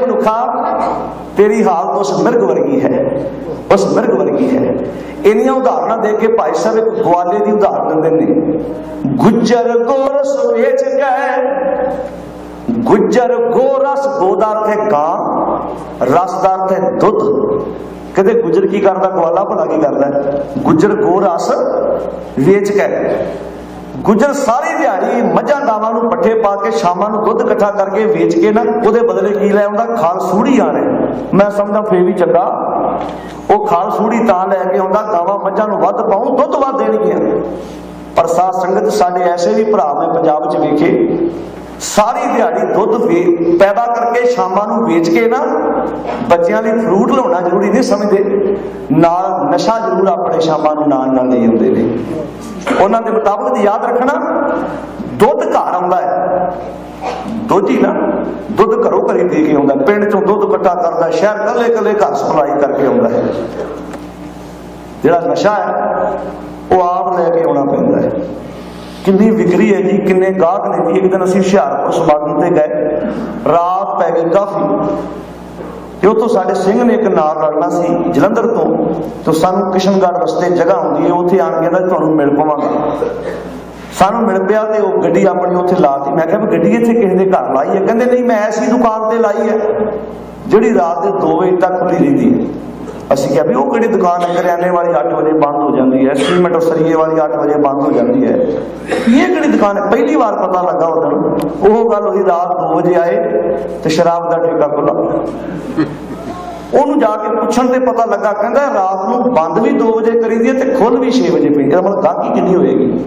ਮਨੁੱਖਾ ਤੇਰੀ ਹਾਲਤ ਉਸ ਮਿਰਗ ਵਰਗੀ ਹੈ। ਉਸ ਮਿਰਗ ਵਰਗੀ ਹੈ। ਇੰਨੀਆਂ ਉਦਾਹਰਨਾਂ ਦੇ ਕੇ ਭਾਈ ਸਾਹਿਬ ਇੱਕ ਗਵਾਲੇ ਦੀ ਉਦਾਹਰਨ ਦਿੰਦੇ ਨੇ। ਗੁੱਜਰ ਗੋਰਸ ਵੇਚ ਗਏ। ਗੁੱਜਰ ਗੋਰਸ ਗੋਦਾਰ ਤੇ ਗਾਂ ਰਸਦਾਰ ਤੇ ਦੁੱਧ। ਕਹਿੰਦੇ ਗੁੱਜਰ ਕੀ ਕਰਦਾ? ਗਵਾਲਾ ਭਲਾ ਕੀ ਕਰਦਾ? ਗੁੱਜਰ ਗੋਰਸ ਵੇਚ ਕੇ ਗੁੱਜਰ ਸਾਰੀ ਦਿਹਾੜੀ ਮੱਝਾਂ ਗਾਵਾਂ ਨੂੰ ਪੱਠੇ ਪਾ ਕੇ ਸ਼ਾਮਾਂ ਨੂੰ ਦੁੱਧ ਇਕੱਠਾ ਕਰਕੇ ਵੇਚ ਕੇ ਨਾ ਉਹਦੇ ਬਦਲੇ ਕੀ ਲੈ ਆਉਂਦਾ? ਖਾਲ ਸੂੜੀ ਆਣੇ। ਮੈਂ ਸਮਝਦਾ ਫੇਰ ਵੀ ਚੰਗਾ। ਉਹ ਖਾਲ ਸੂੜੀ ਤਾਂ ਲੈ ਕੇ ਆਉਂਦਾ, ਗਾਵਾਂ ਮੱਝਾਂ ਨੂੰ ਵੱਧ ਪਾਉਂ, ਦੁੱਧ ਵੱਧ ਦੇਣਗੀਆਂ। ਪਰ ਸਾਧ ਸੰਗਤ ਸਾਡੇ ਐਸੇ ਵੀ ਭਰਾ ਮੈਂ ਪੰਜਾਬ 'ਚ ਵੇਖੇ। ਸਾਰੀ ਦਿਹਾੜੀ ਦੁੱਧ ਵੇ- ਪੈਦਾ ਕਰਕੇ ਸ਼ਾਮਾਂ ਨੂੰ ਵੇਚ ਕੇ ਨਾ ਬੱਚਿਆਂ ਲਈ ਫਰੂਟ ਲਾਉਣਾ ਜ਼ਰੂਰੀ ਨਹੀਂ ਸਮਝਦੇ। ਨਾਲ ਨਸ਼ਾ ਜ਼ਰੂਰ ਆਪਣੇ ਸ਼ਾਮਾਂ ਨੂੰ ਨਾਲ ਨਾਲ ਲੈ ਜਾਂਦੇ ਨੇ। ਉਹਨਾਂ ਦੇ ਮੁਤਾਬਕ ਯਾਦ ਰੱਖਣਾ, ਦੁੱਧ ਘਰ ਆਉਂਦਾ ਹੈ। ਦੁੱਧ ਹੀ ਨਾ, ਦੁੱਧ ਘਰੋਂ ਘਰੇ ਦੇ ਕੇ ਆਉਂਦਾ ਪਿੰਡ ਚੋਂ ਦੁੱਧ ਇਕੱਠਾ ਕਰਦਾ, ਸ਼ਹਿਰ ਕੱਲੇ ਕੱਲੇ ਘਰ ਸਪਲਾਈ ਕਰਕੇ ਆਉਂਦਾ ਹੈ। ਜਿਹੜਾ ਨਸ਼ਾ ਹੈ, ਉਹ ਆਪ ਲੈ ਕੇ ਆਉਣਾ ਪੈਂਦਾ ਹੈ। ਕਿੰਨੀ ਵਿਕਰੀ ਹੈ ਜੀ, ਕਿੰਨੇ ਗਾਹਕ ਨੇ ਜੀ। ਇੱਕ ਦਿਨ ਅਸੀਂ ਹੁਸ਼ਿਆਰਪੁਰ ਸਮਾਗਮ ਤੇ ਗਏ। ਰਾਤ ਪੈ ਗਈ ਕਾਫੀ। ਤੇ ਉੱਥੋਂ ਸਾਡੇ ਸਿੰਘ ਨੇ ਇੱਕ ਨਾਲ ਲੜਨਾ ਸੀ, ਜਲੰਧਰ ਤੋਂ। ਤੇ ਸਾਨੂੰ ਕਿਸ਼ਨਗੜ੍ਹ ਰਸਤੇ ਜਗ੍ਹਾ ਹੁੰਦੀ ਹੈ, ਉੱਥੇ ਆਣ ਕੇ ਕਹਿੰਦਾ, ਤੁਹਾਨੂੰ ਮਿਲ ਪਵਾਂਗਾ। ਸਾਨੂੰ ਮਿਲ ਪਿਆ ਤੇ ਉਹ ਗੱਡੀ ਆਪਣੀ ਉੱਥੇ ਲਾਤੀ ਮੈਂ ਕਿਹਾ, ਵੀ ਗੱਡੀ ਇੱਥੇ ਕਿਸੇ ਦੇ ਘਰ ਲਾਈ ਹੈ? ਕਹਿੰਦੇ, ਨਹੀਂ, ਮੈਂ ਐਸੀ ਦੁਕਾਨ ਤੇ ਲਾਈ ਹੈ, ਜਿਹੜੀ ਰਾਤ ਦੇ 2 ਵਜੇ ਤੱਕ ਖੁੱਲੀ ਰਹਿੰਦੀ ਹੈ। ਅਸੀਂ ਕਿਹਾ ਵੀ ਉਹ ਕਿਹੜੀ ਦੁਕਾਨ ਹੈ ਕਰਿਆਨੇ ਵਾਲੀ 8 ਵਜੇ ਬੰਦ ਹੋ ਜਾਂਦੀ ਹੈ ਸੀਮੈਂਟ ਸਰੀਏ ਵਾਲੀ 8 ਵਜੇ ਬੰਦ ਹੋ ਜਾਂਦੀ ਹੈ। ਇਹ ਕਿਹੜੀ ਦੁਕਾਨ ਹੈ? ਪਹਿਲੀ ਵਾਰ ਪਤਾ ਲੱਗਾ ਉਦੋਂ ਉਹ ਗੱਲ ਹੋਈ ਰਾਤ 2 ਵਜੇ ਆਏ ਤੇ ਸ਼ਰਾਬ ਦਾ ਠੇਕਾ ਖੁੱਲਾ ਉਹਨੂੰ ਜਾ ਕੇ ਪੁੱਛਣ ਤੇ ਪਤਾ ਲੱਗਾ, ਕਹਿੰਦਾ ਰਾਤ ਨੂੰ ਬੰਦ ਵੀ 2 ਵਜੇ ਕਰੀਦੀ ਹੈ ਤੇ ਖੁੱਲ ਵੀ 6 ਵਜੇ ਪੈਂਦੀ ਹੈ। ਮਤਲਬ ਗਾਹਕੀ ਕਿੰਨੀ ਹੋਏਗੀ?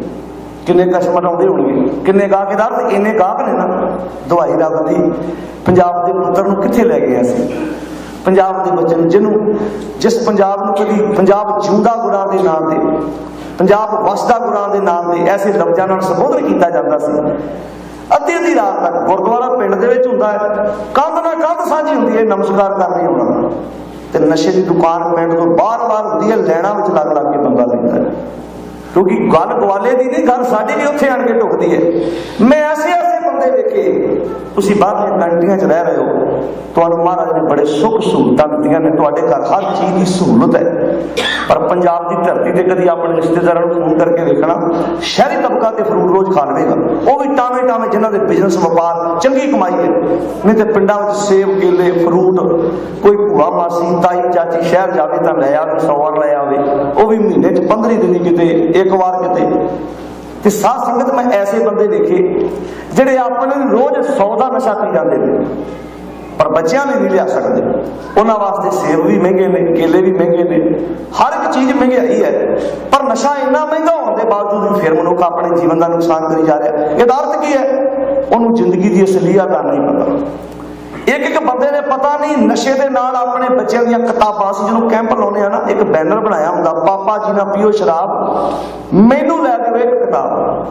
ਕਿੰਨੇ ਕਸਟਮਰ ਆਉਂਦੇ ਹੋਣਗੇ? ਕਿੰਨੇ ਗਾਹਕਦਾਰ ਤੇ ਇੰਨੇ ਗਾਹਕ ਨੇ ਨਾ? ਦਵਾਈ ਰੱਬ ਦੀ ਪੰਜਾਬ ਦੇ ਪੁੱਤਰ ਨੂੰ ਕਿੱਥੇ ਲੈ ਗਏ ਅਸੀਂ? ਪੰਜਾਬ ਦੇ ਬੱਚੇ ਨੂੰ ਜਿਹਨੂੰ, ਜਿਸ ਪੰਜਾਬ ਨੂੰ ਕਦੀ ਪੰਜਾਬ ਜਿਉਂਦਾ ਗੁਰਾਂ ਦੇ ਨਾਮ ਤੇ, ਪੰਜਾਬ ਵਸਦਾ ਗੁਰਾਂ ਦੇ ਨਾਮ ਤੇ ਐਸੇ ਲਫ਼ਜ਼ਾਂ ਨਾਲ ਸੰਬੋਧਨ ਕੀਤਾ ਜਾਂਦਾ ਸੀ। ਅੱਧੀ ਅੱਧੀ ਰਾਤ ਤੱਕ ਗੁਰਦੁਆਰਾ ਪਿੰਡ ਦੇ ਵਿੱਚ ਹੁੰਦਾ ਹੈ। ਕੰਧ ਨਾਲ ਕੰਧ ਸਾਂਝੀ ਹੁੰਦੀ ਹੈ, ਨਮਸਕਾਰ ਕਰਨੀ ਹੋਣਾ ਤੇ ਨਸ਼ੇ ਦੀ ਦੁਕਾਨ ਪਿੰਡ ਤੋਂ ਬਾਰ-ਬਾਰ ਹੁੰਦੀ ਹੈ, ਲੈਣਾ ਵਿੱਚ ਲੱਗ ਲੱਗ ਕੇ ਬੰਦਾ ਲੈਂਦਾ ਹੈ। ਕਿਉਂਕਿ ਗੱਲ ਗਵਾਲੇ ਦੀ ਨਹੀਂ, ਗੱਲ ਸਾਡੀ ਵੀ ਉੱਥੇ ਆਣ ਕੇ ਢੁਕਦੀ ਹੈ। ਮੈਂ ਐਸੇ ਐਸੇ ਬੰਦੇ ਵੇਖੇ ਤੁਸੀਂ ਬਾਹਰਲੀਆਂ ਕੰਟਰੀਆਂ 'ਚ ਰਹਿ ਰਹੇ ਹੋ, ਤੁਹਾਨੂੰ ਮਹਾਰਾਜ ਨੇ ਬੜੇ ਸੁੱਖ ਸਹੂਲਤਾਂ ਦਿੱਤੀਆਂ ਨੇ, ਤੁਹਾਡੇ ਘਰ ਹਰ ਚੀਜ਼ ਦੀ ਸਹੂਲਤ ਹੈ। ਪਰ ਪੰਜਾਬ ਦੀ ਧਰਤੀ ਤੇ ਕਦੀ ਆਪਣੇ ਰਿਸ਼ਤੇਦਾਰਾਂ ਨੂੰ ਫੋਨ ਕਰਕੇ ਵੇਖਣਾ, ਸ਼ਹਿਰੀ ਤਬਕਾ ਤੇ ਫਰੂਟ ਰੋਜ਼ ਖਾ ਲਵੇਗਾ ਉਹ ਵੀ ਟਾਵੇਂ ਟਾਵੇਂ ਜਿਨ੍ਹਾਂ ਦੇ ਬਿਜ਼ਨਸ ਵਪਾਰ ਚੰਗੀ ਕਮਾਈ ਹੈ। ਨਹੀਂ ਤੇ ਪਿੰਡਾਂ ਵਿੱਚ ਸੇਬ, ਕੇਲੇ ਫਰੂਟ ਕੋਈ ਭੂਆ, ਮਾਸੀ, ਤਾਈ, ਚਾਚੀ ਸ਼ਹਿਰ ਜਾਵੇ ਤਾਂ ਲੈ ਆਵੇ ਸੌਰ ਲੈ ਆਵੇ, ਉਹ ਵੀ ਮਹੀਨੇ 'ਚ 15 ਦਿਨ ਕਿਤੇ, ਇੱਕ ਵਾਰ ਕਿਤੇ। ਤੇ ਸਾਧ ਸੰਗਤ ਮੈਂ ਐਸੇ ਬੰਦੇ ਦੇਖੇ, ਜਿਹੜੇ ਆਪਣੇ ਨੂੰ ਰੋਜ਼ 100 ਦਾ ਨਸ਼ਾ ਪੀ ਜਾਂਦੇ ਨੇ, ਪਰ ਬੱਚਿਆਂ ਲਈ ਨਹੀਂ ਲਿਆ ਸਕਦੇ। ਉਹਨਾਂ ਵਾਸਤੇ ਸੇਬ ਵੀ ਮਹਿੰਗੇ ਨੇ, ਕੇਲੇ ਵੀ ਮਹਿੰਗੇ ਨੇ, ਹਰ ਇੱਕ ਚੀਜ਼ ਮਹਿੰਗਾਈ ਹੈ, ਪਰ ਨਸ਼ਾ ਇੰਨਾ ਮਹਿੰਗਾ ਹੋਣ ਦੇ ਬਾਵਜੂਦ ਵੀ ਫਿਰ ਮਨੁੱਖ ਆਪਣੇ ਜੀਵਨ ਦਾ ਨੁਕਸਾਨ ਕਰੀ ਜਾ ਰਿਹਾ। ਇਹਦਾ ਅਰਥ ਕੀ ਹੈ? ਉਹਨੂੰ ਜ਼ਿੰਦਗੀ ਦੀ ਅਸਲੀਅਤ ਦਾ ਨਹੀਂ ਪਤਾ। ਇੱਕ ਇੱਕ ਬੰਦੇ ਨੇ ਪਤਾ ਨਹੀਂ ਨਸ਼ੇ ਦੇ ਨਾਲ ਆਪਣੇ ਬੱਚਿਆਂ ਦੀਆਂ ਕਿਤਾਬਾਂ ਸੀ, ਜਿਹਨੂੰ ਕੈਂਪ ਲਾਉਣੇ ਆ ਨਾ, ਇੱਕ ਬੈਨਰ ਬਣਾਇਆ ਹੁੰਦਾ, ਪਾਪਾ ਜੀ ਨਾ ਪੀਓ ਸ਼ਰਾਬ। ਮੈਨੂੰ ਲੈ ਦਿਓ ਇੱਕ ਕਿਤਾਬ।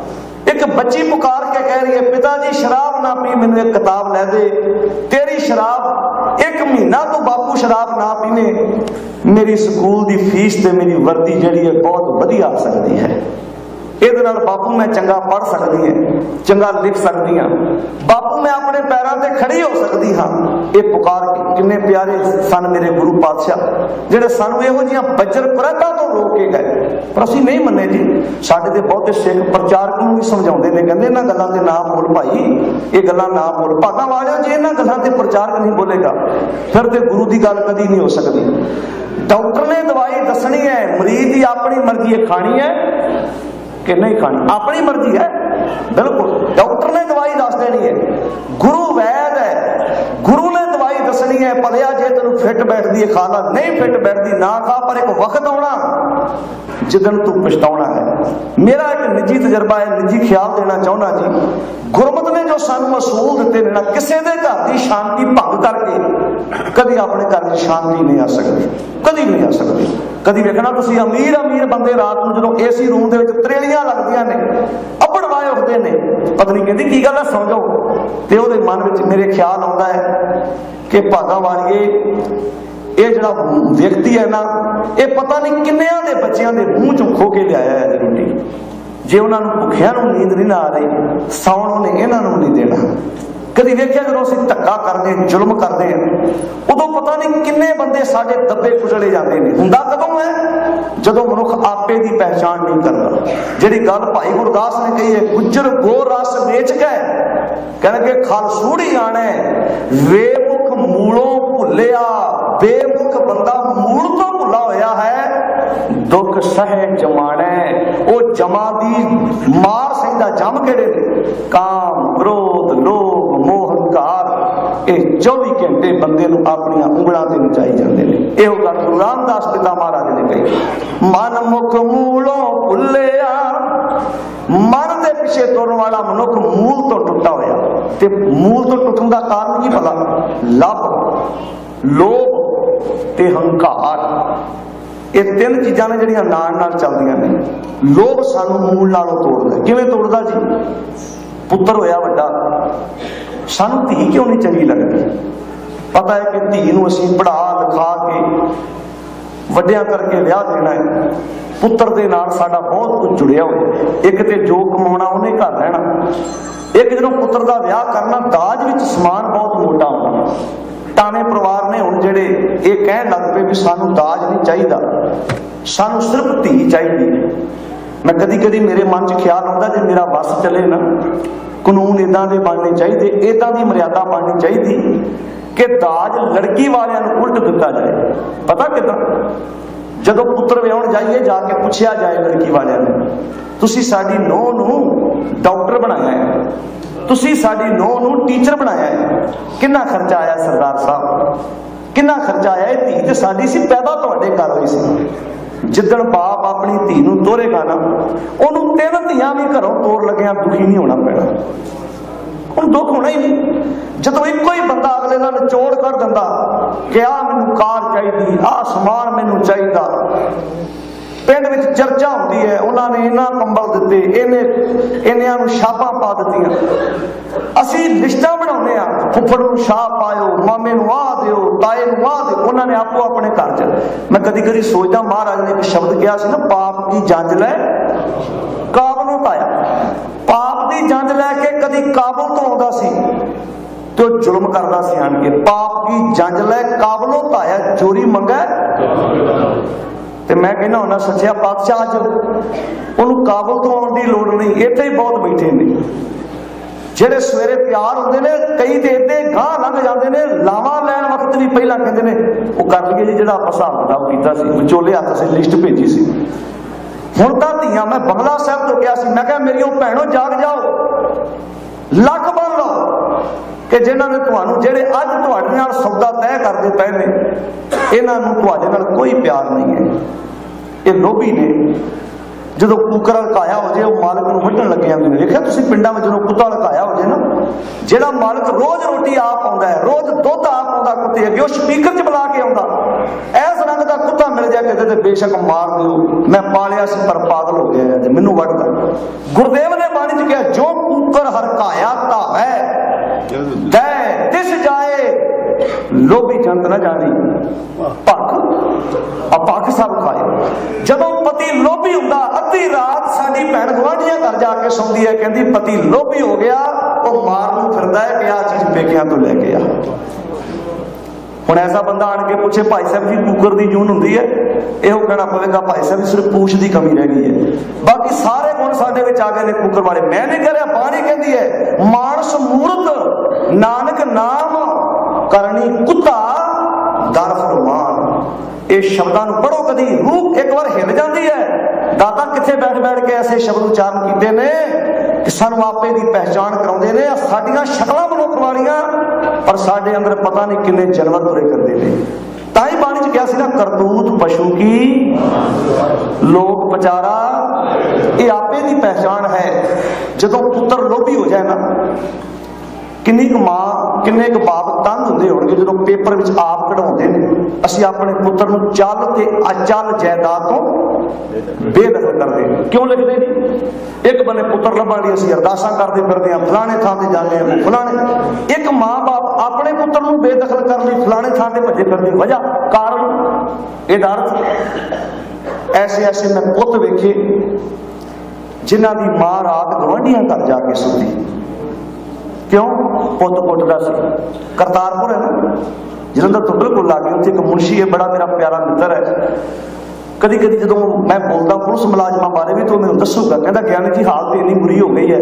ਇੱਕ ਬੱਚੀ ਪੁਕਾਰ ਕੇ ਕਹਿ ਰਹੀ ਹੈ, ਪਿਤਾ ਜੀ, ਸ਼ਰਾਬ ਨਾ ਪੀ, ਮੈਨੂੰ ਇੱਕ ਕਿਤਾਬ ਲੈ ਦੇ। ਤੇਰੀ ਸ਼ਰਾਬ ਇੱਕ ਮਹੀਨਾ ਤੋਂ ਬਾਪੂ ਸ਼ਰਾਬ ਨਾ ਪੀਨੇ। ਮੇਰੀ ਸਕੂਲ ਦੀ ਫੀਸ ਤੇ ਮੇਰੀ ਵਰਦੀ ਜਿਹੜੀ ਹੈ ਬਹੁਤ ਵਧੀਆ ਆ ਸਕਦੀ ਹੈ। ਇਹਦੇ ਨਾਲ ਬਾਪੂ ਮੈਂ ਚੰਗਾ ਪੜ ਸਕਦੀ ਹਾਂ, ਚੰਗਾ ਲਿਖ ਸਕਦੀ ਹਾਂ। ਬਾਪੂ ਮੈਂ ਆਪਣੇ ਪੈਰਾਂ ਤੇ ਖੜੀ ਹੋ ਸਕਦੀ ਹਾਂ। ਇਹ ਪੁਕਾਰ ਕਿੰਨੇ ਪਿਆਰੇ ਸਨ ਮੇਰੇ ਗੁਰੂ ਪਾਤਸ਼ਾਹ, ਜਿਹੜੇ ਸਾਨੂੰ ਇਹੋ ਜੀਆਂ ਬੱਜਰ ਪ੍ਰਥਾ ਤੋਂ ਰੋਕ ਕੇ ਗਏ। ਪਰ ਅਸੀਂ ਨਹੀਂ ਮੰਨੇ ਜੀ। ਸਾਡੇ ਦੇ ਬਹੁਤੇ ਸਿੱਖ ਪ੍ਰਚਾਰਕ ਨੂੰ ਵੀ ਸਮਝਾਉਂਦੇ ਨੇ? ਕਹਿੰਦੇ ਇਹਨਾਂ ਗੱਲਾਂ ਤੇ ਨਾ ਬੋਲ ਭਾਈ। ਇਹ ਗੱਲਾਂ ਨਾ ਬੋਲ। ਭਾਗਾ ਵਾਲਿਓ ਜੇ ਇਹਨਾਂ ਗੱਲਾਂ ਤੇ ਪ੍ਰਚਾਰਕ ਨਹੀਂ ਬੋਲੇਗਾ, ਫਿਰ ਤੇ ਗੁਰੂ ਦੀ ਗੱਲ ਕਦੀ ਨਹੀਂ ਹੋ ਸਕਦੀ। ਡਾਕਟਰ ਨੇ ਦਵਾਈ ਦੱਸਣੀ ਹੈ, ਮਰੀਜ਼ ਦੀ ਆਪਣੀ ਮਰਜ਼ੀ ਹੈ, ਖਾਣੀ ਹੈ। ਕਿ ਨਹੀਂ ਖਾਣੀ। ਆਪਣੀ ਮਰਜ਼ੀ ਹੈ। ਬਿਲਕੁਲ। ਡਾਕਟਰ ਨੇ ਦਵਾਈ ਦੱਸ ਦੇਣੀ ਹੈ। ਗੁਰੂ ਵੈਦ ਹੈ। ਗੁਰੂ ਨੇ ਦਵਾਈ ਦੱਸਣੀ ਹੈ, ਭਲਿਆ ਜੇ ਤੈਨੂੰ ਫਿੱਟ ਬੈਠਦੀ ਹੈ, ਖਾ ਲਾ। ਨਹੀਂ ਫਿੱਟ ਬੈਠਦੀ, ਨਾ ਖਾ, ਪਰ ਇੱਕ ਵਕਤ ਆਉਣਾ। ਜਿੱਦਨ ਤੂੰ ਪਛਤਾਉਣਾ ਹੈ। ਮੇਰਾ ਇੱਕ ਨਿੱਜੀ ਤਜਰਬਾ ਹੈ, ਨਿੱਜੀ ਖਿਆਲ ਦੇਣਾ ਚਾਹੁੰਦਾ ਜੀ। ਗੁਰਮਤ ਨੇ ਜੋ ਸਾਨੂੰ ਅਸੂਲ ਦਿੱਤੇ ਨੇ ਨਾ, ਕਿਸੇ ਦੇ ਘਰ ਦੀ ਸ਼ਾਂਤੀ ਭੰਗ ਕਰਕੇ ਕਦੀ ਆਪਣੇ ਘਰ ਦੀ ਸ਼ਾਂਤੀ ਨਹੀਂ ਆ ਸਕਦੀ। ਕਦੀ ਨਹੀਂ ਆ ਸਕਦੀ। ਕਦੀ ਵੇਖਣਾ ਤੁਸੀਂ ਅਮੀਰ ਅਮੀਰ ਬੰਦੇ ਰਾਤ ਨੂੰ ਜਦੋਂ ਏਸੀ ਰੂਮ ਦੇ ਵਿੱਚ ਤਰੇਲੀਆਂ ਲੱਗਦੀਆਂ ਨੇ, ਅੱਪੜ ਉੱਠਦੇ ਨੇ। ਪਤਨੀ ਕਹਿੰਦੀ ਕੀ ਗੱਲ ਹੈ ਸੌਂ ਜਾਓ। ਤੇ ਉਹਦੇ ਮਨ ਵਿੱਚ ਮੇਰੇ ਖਿਆਲ ਆਉਂਦਾ ਹੈ ਕਿ ਭਾਗਾ ਵਾਲੀਏ, ਇਹ ਜਿਹੜਾ ਵਿਅਕਤੀ ਹੈ ਨਾ, ਇਹ ਪਤਾ ਨਹੀਂ ਕਿੰਨਿਆਂ ਦੇ ਬੱਚਿਆਂ ਦੇ ਮੂੰਹ ਚੋਂ ਖੋ ਕੇ ਲਿਆਇਆ ਹੈ ਰੋਟੀ। ਜੇ ਉਹਨਾਂ ਨੂੰ ਭੁੱਖਿਆਂ ਨੂੰ ਨੀਂਦ ਨਹੀਂ ਨਾ ਆ ਰਹੀ, ਸੌਣ ਉਹਨੇ ਇਹਨਾਂ ਨੂੰ ਨਹੀਂ ਦੇਣਾ। ਕਦੀ ਵੇਖਿਆ ਜਦੋਂ ਅਸੀਂ ਧੱਕਾ ਕਰਦੇ, ਜ਼ੁਲਮ ਕਰਦੇ ਆ, ਉਦੋਂ ਪਤਾ ਨਹੀਂ ਕਿੰਨੇ ਬੰਦੇ ਸਾਡੇ ਦੱਬੇ ਕੁਚਲੇ ਜਾਂਦੇ ਨੇ। ਹੁੰਦਾ ਕਦੋਂ ਹੈ? ਜਦੋਂ ਮਨੁੱਖ ਆਪੇ ਦੀ ਪਹਿਚਾਣ ਨਹੀਂ ਕਰਦਾ। ਜਿਹੜੀ ਗੱਲ ਭਾਈ ਗੁਰਦਾਸ ਨੇ ਕਹੀ ਹੈ, ਗੁੱਜਰ ਗੋਰ ਰਸ ਵੇਚ ਕੇ, ਕਹਿਣਗੇ, ਖਲ ਆਣੇ ਵੇਮੁਖ ਮੂਲੋਂ ਭੁੱਲਿਆ, ਬੇਮੁਖ ਬੰਦਾ ਮੂਲ ਤੋਂ ਭੁੱਲਾ ਹੋਇਆ ਹੈ, ਦੁੱਖ ਸਹਿ ਜਮਾਣਾ। ਉਹ ਜਮਾ ਦੀ ਮਾਰ ਸਹਿੰਦਾ ਜਮ ਕਿਹੜੇ ਨੇ? ਕਾਮ ਕ੍ਰੋਧ ਲੋਭ ਇਹ 24 ਘੰਟੇ ਬੰਦੇ ਨੂੰ ਆਪਣੀਆਂ ਉਂਗਲਾਂ ਤੇ ਨਚਾਈ ਜਾਂਦੇ ਨੇ। ਇਹੋ ਗੱਲ ਗੁਰੂ ਰਾਮਦਾਸ ਪਿਤਾ ਮਹਾਰਾਜ ਨੇ ਕਹੀ। ਮਨ ਮੁਖ ਮੂਲੋਂ ਭੁੱਲਿਆ, ਮਨ ਦੇ ਪਿੱਛੇ ਤੁਰਨ ਵਾਲਾ ਮਨੁੱਖ ਮੂਲ ਤੋਂ ਟੁੱਟਾ ਹੋਇਆ। ਤੇ ਮੂਲ ਤੋਂ ਟੁੱਟਣ ਦਾ ਕਾਰਨ ਕੀ ਪਤਾ? ਲੱਭ ਲੋਭ ਤੇ ਹੰਕਾਰ। ਇਹ ਤਿੰਨ ਚੀਜ਼ਾਂ ਨੇ ਜਿਹੜੀਆਂ ਨਾਲ ਨਾਲ ਚੱਲਦੀਆਂ ਨੇ। ਲੋਭ ਸਾਨੂੰ ਮੂਲ ਨਾਲੋਂ ਤੋੜਦਾ ਕਿਵੇਂ ਤੋੜਦਾ ਜੀ? ਪੁੱਤਰ ਹੋਇਆ ਵੱਡਾ। ਸਾਨੂੰ ਧੀ ਕਿਉਂ ਨਹੀਂ ਚੰਗੀ ਲੱਗਦੀ? ਪਤਾ ਹੈ ਕਿ ਧੀ ਨੂੰ ਅਸੀਂ ਪੜ੍ਹਾ, ਲਿਖਾ ਕੇ ਵੱਡਿਆਂ ਕਰਕੇ ਵਿਆਹ ਦੇਣਾ ਹੈ। ਪੁੱਤਰ ਦੇ ਨਾਲ ਸਾਡਾ ਬਹੁਤ ਕੁਝ ਜੁੜਿਆ ਹੋਇਆ ਇੱਕ ਤੇ ਜੋ ਕਮਾਉਣਾ ਉਹਨੇ ਘਰ ਰਹਿਣਾ। ਇੱਕ ਜਦੋਂ ਪੁੱਤਰ ਦਾ ਵਿਆਹ ਕਰਨਾ, ਦਾਜ ਵਿੱਚ ਸਮਾਨ ਬਹੁਤ ਮੋਟਾ ਆਉਣਾ ਟਾਣੇ ਪਰਿਵਾਰ ਨੇ ਹੁਣ ਜਿਹੜੇ ਇਹ ਕਹਿਣ ਲੱਗ ਪਏ ਵੀ ਸਾਨੂੰ ਦਾਜ ਨਹੀਂ ਚਾਹੀਦਾ। ਸਾਨੂੰ ਸਿਰਫ ਧੀ ਚਾਹੀਦੀ ਮੈਂ ਕਦੀ ਕਦੀ ਮੇਰੇ ਮਨ 'ਚ ਖਿਆਲ ਆਉਂਦਾ, ਜੇ ਮੇਰਾ ਵਸ ਚੱਲੇ ਨਾ ਕਾਨੂੰਨ ਇਦਾਂ ਦੇ ਬਣਨੇ ਚਾਹੀਦੇ ਇਦਾਂ ਦੀ ਮਰਿਆਦਾ ਬਣਨੀ ਚਾਹੀਦੀ ਕਿ ਦਾਜ ਲੜਕੀ ਵਾਲਿਆਂ ਨੂੰ ਉਲਟ ਦਿੱਤਾ ਜਾਏ। ਪਤਾ ਕਿਦਾਂ? ਜਦੋਂ ਪੁੱਤਰ ਵਿਆਹਣ ਜਾਈਏ, ਜਾ ਕੇ ਪੁੱਛਿਆ ਜਾਏ ਲੜਕੀ ਵਾਲਿਆਂ ਨੇ, ਤੁਸੀਂ ਸਾਡੀ ਨੂੰਹ ਨੂੰ ਡਾਕਟਰ ਬਣਾਇਆ ਹੈ? ਤੁਸੀਂ ਸਾਡੀ ਨੂੰਹ ਨੂੰ ਟੀਚਰ ਬਣਾਇਆ ਹੈ? ਕਿੰਨਾ ਖਰਚਾ ਆਇਆ ਸਰਦਾਰ ਸਾਹਿਬ? ਕਿੰਨਾ ਖਰਚਾ ਆਇਆ? ਇਹ ਧੀ ਤੇ ਸਾਡੀ ਸੀ, ਪੈਦਾ ਤੁਹਾਡੇ ਘਰ ਹੋਈ ਸੀ। ਜਿੱਦਣ ਬਾਪ ਆਪਣੀ ਧੀ ਨੂੰ ਤੋਰੇਗਾ ਨਾ, ਉਹਨੂੰ ਤਿੰਨ ਧੀਆਂ ਵੀ ਘਰੋਂ ਤੋਰ ਲੱਗਿਆ ਦੁਖੀ ਨਹੀਂ ਹੋਣਾ ਪੈਣਾ। ਹੁਣ ਦੁੱਖ ਹੋਣਾ ਹੀ ਨਹੀਂ। ਜਦੋਂ ਇੱਕੋ ਹੀ ਬੰਦਾ ਅਗਲੇ ਨਾਲ ਨਿਚੋੜ ਕਰ ਦਿੰਦਾ, ਕਿ ਆ ਮੈਨੂੰ ਕਾਰ ਚਾਹੀਦੀ ਆ ਸਮਾਨ ਮੈਨੂੰ ਚਾਹੀਦਾ ਪਿੰਡ ਵਿੱਚ ਚਰਚਾ ਹੁੰਦੀ ਹੈ, ਉਹਨਾਂ ਨੇ ਇਹਨਾਂ ਕੰਬਲ ਦਿੱਤੇ, ਇਹਨੇ ਇਹਨਿਆਂ ਨੂੰ ਛਾਪਾਂ ਪਾ ਦਿੱਤੀਆਂ। ਅਸੀਂ ਲਿਸਟਾਂ ਬਣਾਉਂਦੇ ਆ ਫੁੱਫੜ ਨੂੰ ਛਾਪ ਪਾਇਓ, ਮਾਮੇ ਨੂੰ ਆਹ ਦਿਓ, ਤਾਏ ਨੂੰ ਆਹ ਦਿਓ, ਉਹਨਾਂ ਨੇ ਆਪੋ ਆਪਣੇ ਘਰ 'ਚ। ਮੈਂ ਕਦੀ ਕਦੀ ਸੋਚਦਾ, ਮਹਾਰਾਜ ਨੇ ਇੱਕ ਸ਼ਬਦ ਕਿਹਾ ਸੀ ਨਾ, ਪਾਪ ਦੀ ਜੰਜ ਲੈ ਕਾਬਲ ਨੂੰ ਪਾਇਆ। ਪਾਪ ਦੀ ਜੰਜ ਲੈ ਕੇ ਕਦੀ ਕਾਬਲ ਤੋਂ ਆਉਂਦਾ ਸੀ ਤੇ ਉਹ ਜ਼ੁਲਮ ਕਰਦਾ ਸੀ ਆਣ ਕੇ। ਪਾਪ ਦੀ ਜੰਜ ਲੈ ਕਾਬਲੋਂ ਧਾਇਆ ਚੋਰੀ ਮੰਗਾ ਤੇ ਮੈਂ ਕਹਿੰਦਾ ਹੁੰਦਾ, ਸੱਚਿਆ ਪਾਤਸ਼ਾਹ ਅੱਜ ਉਹਨੂੰ ਕਾਬਲ ਤੋਂ ਆਉਣ ਦੀ ਲੋੜ ਨਹੀਂ, ਇੱਥੇ ਹੀ ਬਹੁਤ ਬੈਠੇ ਨੇ। ਜਿਹੜੇ ਸਵੇਰੇ ਪਿਆਰ ਹੁੰਦੇ ਨੇ, ਕਈ ਤੇ ਇੱਦੇ ਗਾਂ ਲੰਘ ਜਾਂਦੇ ਨੇ, ਲਾਵਾਂ ਲੈਣ ਵਕਤ ਵੀ ਪਹਿਲਾਂ ਕਹਿੰਦੇ ਨੇ, ਉਹ ਕਰ ਲਈਏ ਜੀ ਜਿਹੜਾ ਆਪਾਂ ਹਿਸਾਬ ਕਿਤਾਬ ਕੀਤਾ ਸੀ, ਵਿਚੋਲੇ ਹੱਥ ਸੇ ਲਿਸਟ ਭੇਜੀ ਸੀ। ਹੁਣ ਤਾਂ ਧੀਆਂ, ਮੈਂ ਬੰਗਲਾ ਸਾਹਿਬ ਤੋਂ ਗਿਆ ਸੀ, ਮੈਂ ਕਿਹਾ ਮੇਰੀਓ ਭੈਣੋ, ਜਾਗ ਜਾਓ। ਲੱਖ ਬਣ ਲਓ। ਕਿ ਜਿਨ੍ਹਾਂ ਨੇ ਤੁਹਾਨੂੰ ਜਿਹੜੇ ਅੱਜ ਤੁਹਾਡੇ ਨਾਲ ਸੌਦਾ ਤੈਅ ਕਰਦੇ ਪਏ ਨੇ, ਇਹਨਾਂ ਨੂੰ ਤੁਹਾਡੇ ਨਾਲ ਕੋਈ ਪਿਆਰ ਨਹੀਂ ਹੈ। ਇਹ ਲੋਭੀ ਨੇ। ਜਦੋਂ ਕੁੱਕਰ ਲਕਾਇਆ ਹੋ ਜੇ, ਉਹ ਮਾਲਕ ਨੂੰ ਵੱਢਣ ਲੱਗੇ ਜਾਂਦੇ ਨੇ। ਵੇਖਿਆ ਤੁਸੀਂ ਪਿੰਡਾਂ ਵਿੱਚ ਜਦੋਂ ਕੁੱਤਾ ਲਕਾਇਆ ਹੋ ਜੇ ਨਾ, ਜਿਹੜਾ ਮਾਲਕ ਰੋਜ਼ ਰੋਟੀ ਆਪ ਆਉਂਦਾ ਹੈ, ਰੋਜ਼ ਦੁੱਧ ਆਪ ਆਉਂਦਾ ਕੁੱਤੇ ਅੱਗੇ, ਉਹ ਸਪੀਕਰ 'ਚ ਬੁਲਾ ਕੇ ਆਉਂਦਾ। ਐਸ ਰੰਗ ਦਾ ਕੁੱਤਾ ਮਿਲ ਜਾ ਕਿਤੇ ਤੇ ਬੇਸ਼ੱਕ ਮਾਰ ਦਿਓ। ਮੈਂ ਪਾਲਿਆ ਸੀ, ਪਰ ਪਾਗਲ ਹੋ ਗਿਆ ਅੱਜ। ਮੈਨੂੰ ਵੱਢਦਾ ਗੁਰਦੇਵ ਨੇ ਬਾਣੀ 'ਚ ਕਿਹਾ, ਜੋ ਕੁੱਕਰ ਹਰਕਾਇਆ ਧਾਵੈ ਦੈ ਤਿਸ ਜਾਏ ਲੋਭੀ ਜੰਤ ਨਾ ਜਾਣੀ। ਭੱਖ। ਆ ਸਭ ਖਾਏ। ਜਦੋਂ ਪਤੀ ਲੋਭੀ ਹੁੰਦਾ, ਅੱਧੀ ਰਾਤ ਸਾਡੀ ਭੈਣ ਗਵਾਂਢੀਆਂ ਘਰ ਜਾ ਕੇ ਸੌਂਦੀ ਹੈ, ਕਹਿੰਦੀ, ਪਤੀ ਲੋਭੀ ਹੋ ਗਿਆ। ਉਹ ਮਾਰ ਨੂੰ ਫਿਰਦਾ ਹੈ ਕਿ ਆ ਚੀਜ਼ ਪੇਕਿਆਂ ਤੋਂ ਲੈ ਕੇ ਆ। ਹੁਣ ਐਸਾ ਬੰਦਾ ਆਣ ਕੇ ਪੁੱਛੇ, ਭਾਈ ਸਾਹਿਬ ਜੀ, ਕੁੱਕਰ ਦੀ ਜੂਨ ਹੁੰਦੀ ਹੈ? ਇਹੋ ਕਹਿਣਾ ਪਵੇਗਾ, ਭਾਈ ਸਾਹਿਬ ਸਿਰਫ ਪੂਛ ਦੀ ਕਮੀ ਰਹਿ ਗਈ ਹੈ। ਬਾਕੀ ਸਾਰੇ ਗੁਣ ਸਾਡੇ ਵਿੱਚ ਆ ਗਏ ਨੇ ਕੁੱਕਰ ਵਾਲੇ। ਮੈਂ ਨਹੀਂ ਰਿਹਾ, ਬਾਣੀ ਕਹਿੰਦੀ ਹੈ, ਮਾਨਸ ਮੂਰਤ, ਨਾਨਕ ਨਾਮ ਕਰਨੀ ਕੁੱਤਾ, ਦਰ ਫਰਮਾਨ। ਇਹ ਸ਼ਬਦਾਂ ਨੂੰ ਪੜੋ ਕਦੀ, ਰੂਹ ਇੱਕ ਵਾਰ ਹਿੱਲ ਜਾਂਦੀ ਹੈ। ਦਾਤਾ ਕਿੱਥੇ ਬੈਠ ਬੈਠ ਕੇ ਐਸੇ ਸ਼ਬਦ ਉਚਾਰਨ ਕੀਤੇ ਨੇ ਕਿ ਸਾਨੂੰ ਆਪੇ ਦੀ ਪਹਿਚਾਣ ਕਰਾਉਂਦੇ ਨੇ ਸਾਡੀਆਂ ਸ਼ਕਲਾਂ ਮਨੁੱਖ ਵਾਲੀਆਂ, ਪਰ ਸਾਡੇ ਅੰਦਰ ਪਤਾ ਨਹੀਂ ਕਿੰਨੇ ਜਨਮ ਤੁਰੇ ਕਰਦੇ ਨੇ। ਤਾਂ ਹੀ ਬਾਣੀ ਚ ਕਿਹਾ ਸੀ ਨਾ, ਕਰਤੂਤ ਪਸ਼ੂ ਕੀ? ਲੋਕ ਵਿਚਾਰਾ ਇਹ ਆਪੇ ਦੀ ਪਹਿਚਾਣ ਹੈ। ਜਦੋਂ ਪੁੱਤਰ ਲੋਭੀ ਹੋ ਜਾਏ ਨਾ ਕਿੰਨੀ ਕੁ ਮਾਂ, ਕਿੰਨੇ ਕੁ ਬਾਪ ਤੰਗ ਹੁੰਦੇ ਹੋਣਗੇ ਜਦੋਂ ਪੇਪਰ ਵਿੱਚ ਆਪ ਕਢਾਉਂਦੇ ਨੇ। ਅਸੀਂ ਆਪਣੇ ਪੁੱਤਰ ਨੂੰ ਚੱਲ ਤੇ ਅਚਲ ਜਾਇਦਾਦ ਤੋਂ ਬੇਦਖਲ ਕਰਦੇ ਕਿਉਂ ਲਿਖਦੇ ਨੇ? ਇੱਕ ਬੰਨੇ ਪੁੱਤਰ ਲੱਭਣ ਲਈ ਅਸੀਂ ਅਰਦਾਸਾਂ ਕਰਦੇ ਫਿਰਦੇ ਹਾਂ, ਫਲਾਣੇ ਥਾਂ ਤੇ ਜਾਂਦੇ ਹਾਂ ਫਲਾਣੇ। ਇੱਕ ਮਾਂ-ਬਾਪ ਆਪਣੇ ਪੁੱਤਰ ਨੂੰ ਬੇਦਖਲ ਕਰਨ ਲਈ ਫਲਾਣੇ ਥਾਂ ਤੇ ਭੱਜੇ ਫਿਰਦੇ ਵਜ੍ਹਾ, ਕਾਰਨ? ਇਹ ਅਰਥ ਐਸੇ ਐਸੇ ਮੈਂ ਪੁੱਤ ਵੇਖੇ, ਜਿਨ੍ਹਾਂ ਦੀ ਮਾਂ ਰਾਤ ਗਵਾਂਢੀਆਂ ਘਰ ਜਾ ਕੇ ਸੁੱਤੀ। ਕਿਉਂ? ਪੁੱਤ ਕੁੱਟਦਾ ਸੀ। ਕਰਤਾਰਪੁਰ ਹੈ ਨਾ? ਜਲੰਧਰ ਤੋਂ ਬਿਲਕੁਲ ਲਾਗੇ ਉੱਥੇ ਇੱਕ ਮੁਨਸ਼ੀ ਹੈ, ਬੜਾ ਮੇਰਾ ਪਿਆਰਾ ਮਿੱਤਰ ਹੈ। ਕਦੀ ਕਦੀ ਜਦੋਂ ਮੈਂ ਬੋਲਦਾ, ਪੁਲਿਸ ਮੁਲਾਜ਼ਮਾਂ ਬਾਰੇ ਵੀ ਤੂੰ ਮੈਨੂੰ ਦੱਸੂਗਾ। ਕਹਿੰਦਾ, ਗਿਆਨੀ ਜੀ, ਹਾਲਤ ਇੰਨੀ ਬੁਰੀ ਹੋ ਗਈ ਹੈ।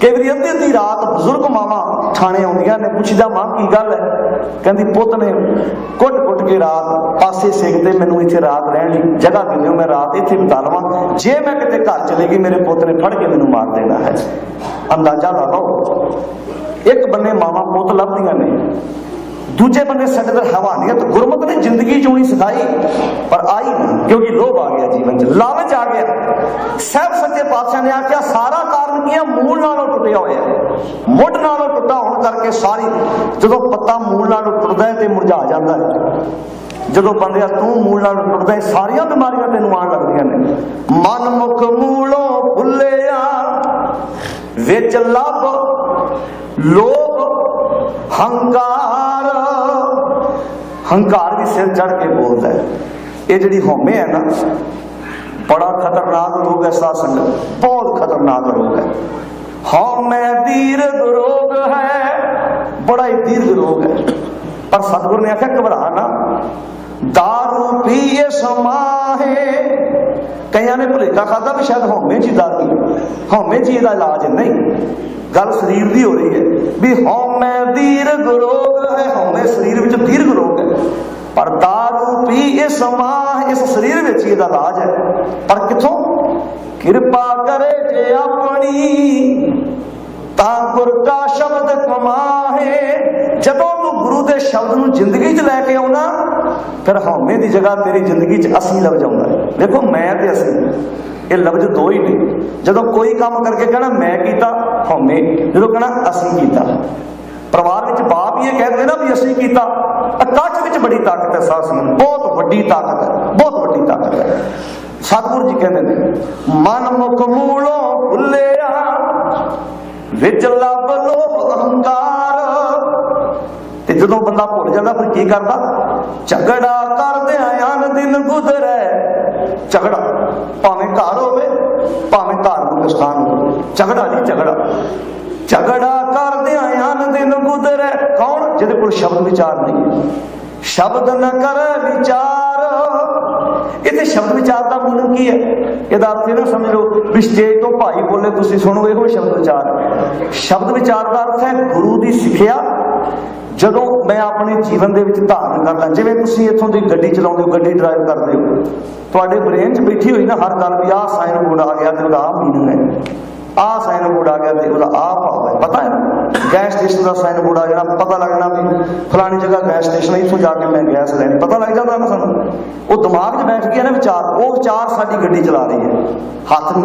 ਕਈ ਵਾਰੀ ਅੱਧੀ ਅੱਧੀ ਰਾਤ ਬਜ਼ੁਰਗ ਮਾਵਾਂ ਥਾਣੇ ਆਉਂਦੀਆਂ ਨੇ, ਪੁੱਛਦਾ, ਮਾਂ, ਕੀ ਗੱਲ ਹੈ? ਕਹਿੰਦੀ, ਪੁੱਤ ਨੇ ਕੁੱਟ ਕੁੱਟ ਕੇ ਰਾਤ ਪਾਸੇ ਸਿੱਖਦੇ ਮੈਨੂੰ ਇੱਥੇ ਰਾਤ ਰਹਿਣ ਲਈ ਜਗ੍ਹਾ ਦਿੰਦੇ ਮੈਂ ਰਾਤ ਇੱਥੇ ਬਿਤਾ ਲਵਾਂ। ਜੇ ਮੈਂ ਕਿਤੇ ਘਰ ਚਲੇ ਗਈ, ਮੇਰੇ ਪੁੱਤ ਨੇ ਫੜ ਕੇ ਮੈਨੂੰ ਮਾਰ ਦੇਣਾ ਹੈ। ਅੰਦਾਜ਼ਾ ਲਾਓ। ਇੱਕ ਬੰਨੇ ਮਾਵਾਂ ਪੁੱਤ ਲੱਭਦੀਆਂ ਨੇ। ਦੂਜੇ ਬੰਦੇ ਸਾਡੇ ਅੰਦਰ ਹਵਾਨੀਅਤ ਗੁਰਮਤ ਨੇ ਜ਼ਿੰਦਗੀ ਚੋਣੀ ਸਿਖਾਈ, ਪਰ ਆਈ ਨਹੀਂ, ਕਿਉਂਕਿ ਲੋਭ ਆ ਗਿਆ ਜੀਵਨ 'ਚ। ਲਾਲਚ ਆ ਗਿਆ। ਸਹਿਬ ਸੱਚੇ ਪਾਤਸ਼ਾਹ ਨੇ ਆਖਿਆ, ਸਾਰਾ ਕਾਰਨ ਕੀ ਹੈ ਮੂਲ ਨਾਲੋਂ ਟੁੱਟਿਆ ਹੋਇਆ ਮੁੱਢ ਨਾਲੋਂ ਟੁੱਟਾ ਹੋਣ ਕਰਕੇ ਸਾਰੀ, ਜਦੋਂ ਪੱਤਾ ਮੂਲ ਨਾਲੋਂ ਟੁੱਟਦਾ ਹੈ ਤੇ ਮੁਰਝਾ ਜਾਂਦਾ ਹੈ। ਜਦੋਂ ਬੰਦਿਆ, ਤੂੰ ਮੂਲ ਨਾਲ ਟੁੱਟਦਾ ਹੈ, ਸਾਰੀਆਂ ਬਿਮਾਰੀਆਂ ਤੈਨੂੰ ਆਣ ਲੱਗਦੀਆਂ ਨੇ। ਮਨ ਮੁਖ ਮੂਲੋਂ ਭੁੱਲਿਆ ਵਿੱਚ ਲੱਭ, ਲੋਭ, ਹੰਕਾਰ ਹੰਕਾਰ ਵੀ ਸਿਰ ਚੜ ਕੇ ਬੋਲਦਾ ਹੈ। ਇਹ ਜਿਹੜੀ ਹਉਮੈ ਹੈ ਨਾ, ਬੜਾ ਖਤਰਨਾਕ ਰੋਗ ਹੈ ਸਾਧ ਸੰਗਤ, ਬਹੁਤ ਖਤਰਨਾਕ ਰੋਗ ਹੈ। ਹਉਮੈ ਦੀਰਘ ਰੋਗ ਹੈ, ਬੜਾ ਹੀ ਦੀਰਘ ਰੋਗ ਹੈ। ਪਰ ਸਤਿਗੁਰ ਨੇ ਆਖਿਆ, ਘਬਰਾ ਨਾ। दारू ਪੀਏ, ਸਮਾਹੇ। ਕਈਆਂ ਨੇ ਭੁਲੇਖਾ ਖਾਦਾ ਵੀ ਸ਼ਾਇਦ ਹਉਮੈ ਜੀ ਦਾਰੂ ਹਉਮੈ ਜੀ ਦਾ ਇਲਾਜ ਨਹੀਂ। ਗੱਲ ਸਰੀਰ ਦੀ ਹੋ ਰਹੀ ਹੈ। ਵੀ ਹਉਮੈ ਦੀਰਘ ਰੋਗ ਹੈ, ਹਉਮੈ ਸਰੀਰ ਵਿੱਚ ਦੀਰਘ ਰੋਗ ਹੈ। ਇਹ ਸਮਾਹ ਇਸ ਸਰੀਰ ਵਿੱਚ ਹੀ ਇਹਦਾ ਇਲਾਜ ਹੈ। ਪਰ ਕਿੱਥੋਂ? ਕਿਰਪਾ ਕਰੇ ਜੇ ਆਪਣੀ, ਤਾਂ ਗੁਰ ਕਾ ਸ਼ਬਦ ਕਮਾਹੇ। ਜਦੋਂ ਤੂੰ ਗੁਰੂ ਦੇ ਸ਼ਬਦ ਨੂੰ ਜ਼ਿੰਦਗੀ 'ਚ ਲੈ ਕੇ ਆਉਣਾ, ਫਿਰ ਹਉਮੈ ਦੀ ਜਗ੍ਹਾ ਤੇਰੀ ਜ਼ਿੰਦਗੀ 'ਚ ਅਸੀਂ ਲਫ਼ਜ਼ ਆਉਂਦਾ ਦੇਖੋ, ਮੈਂ ਤੇ ਅਸੀਂ। ਇਹ ਲਫ਼ਜ਼ ਦੋ ਹੀ ਨੇ। ਜਦੋਂ ਕੋਈ ਕੰਮ ਕਰਕੇ ਕਹਿਣਾ, ਮੈਂ ਕੀਤਾ, ਹਉਮੈ। ਜਦੋਂ ਕਹਿਣਾ, ਅਸੀਂ ਕੀਤਾ। ਪਰਿਵਾਰ ਵਿੱਚ ਬਾਪ ਹੀ ਇਹ ਕਹਿੰਦੇ ਨਾ ਵੀ ਅਸੀਂ ਕੀਤਾ। ਇਕੱਠ ਵਿੱਚ ਬੜੀ ਤਾਕਤ ਹੈ ਸਾਧ ਸੰਗਤ। ਬਹੁਤ ਵੱਡੀ ਤਾਕਤ ਹੈ, ਬਹੁਤ ਵੱਡੀ ਤਾਕਤ ਹੈ। ਸਤਿਗੁਰੂ ਜੀ ਕਹਿੰਦੇ ਨੇ, ਮਨ ਮੁਖ ਮੂਲੋਂ ਭੁੱਲਿਆ ਵਿੱਚ ਲੱਭ ਲੋਭ ਅਹੰਕਾਰ। ਤੇ ਜਦੋਂ ਬੰਦਾ ਭੁੱਲ ਜਾਂਦਾ, ਫਿਰ ਕੀ ਕਰਦਾ? ਝਗੜਾ ਕਰਦੇ ਆਨ ਦਿਨ ਗੁਜ਼ਰੇ। ਝਗੜਾ, ਭਾਵੇਂ ਘਰ ਹੋਵੇ, ਭਾਵੇਂ ਧਾਰਮਿਕ ਸਥਾਨ ਹੋਵੇ। ਝਗੜਾ ਨਹੀਂ ਝਗੜਾ। ਝਗੜਾ ਕਰਦੇ ਆਨ ਦਿਨ ਗੁਜ਼ਰੇ। ਕੌਣ? ਜਿਹਦੇ ਕੋਲ ਸ਼ਬਦ ਵਿਚਾਰ ਨਹੀਂ। ਸ਼ਬਦ ਨ ਕਰ ਵਿਚਾਰ। ਇਹਦੇ ਸ਼ਬਦ ਵਿਚਾਰ ਦਾ ਮੂਲ ਕੀ ਹੈ? ਇਹਦਾ ਅਰਥ ਇਹ ਨਾ ਸਮਝ ਲਓ ਵੀ ਸਟੇਜ ਤੋਂ ਭਾਈ ਬੋਲੇ, ਤੁਸੀਂ ਸੁਣੋ ਇਹੋ ਸ਼ਬਦ ਵਿਚਾਰ। ਸ਼ਬਦ ਵਿਚਾਰ ਦਾ ਅਰਥ ਹੈ ਗੁਰੂ ਦੀ ਸਿੱਖਿਆ। ਜਦੋਂ ਮੈਂ ਆਪਣੇ ਜੀਵਨ ਦੇ ਵਿੱਚ ਧਾਰਨ ਕਰ ਲਾਂ, ਜਿਵੇਂ ਤੁਸੀਂ ਇੱਥੋਂ ਦੀ ਗੱਡੀ ਚਲਾਉਂਦੇ ਹੋ, ਗੱਡੀ ਡਰਾਈਵ ਕਰਦੇ ਹੋ, ਤੁਹਾਡੇ ਬ੍ਰੇਨ 'ਚ ਬੈਠੀ ਹੋਈ ਨਾ ਹਰ ਗੱਲ ਵੀ, ਆਹ ਸਾਈਨ ਬੋਰਡ ਆ ਗਿਆ ਤੇ ਉਹਦਾ ਮੀਨਿੰਗ ਹੈ ਆਹ ਸਾਈਨ ਆ ਗਿਆ ਤੇ ਉਹਦਾ ਆਹ ਭਾਵ ਹੈ, ਪਤਾ ਹੈ? ਗੈਸ ਸਟੇਸ਼ਨ ਦਾ ਸਾਈਨ ਆ ਜਾਣਾ ਪਤਾ ਲੱਗਣਾ ਵੀ ਫਲਾਣੀ ਜਗ੍ਹਾ ਗੈਸ ਸਟੇਸ਼ਨ ਹੈ ਇੱਥੋਂ ਜਾ ਕੇ ਮੈਂ ਗੈਸ ਲੈਣੀ, ਪਤਾ ਲੱਗ ਜਾਂਦਾ ਨਾ ਸਾਨੂੰ? ਉਹ ਦਿਮਾਗ 'ਚ ਬੈਠ ਗਿਆ ਨਾ ਵਿਚਾਰ, ਉਹ ਵਿਚਾਰ ਸਾਡੀ ਗੱਡੀ ਚਲਾ ਰਹੀ ਹੈ। ਹੱਥ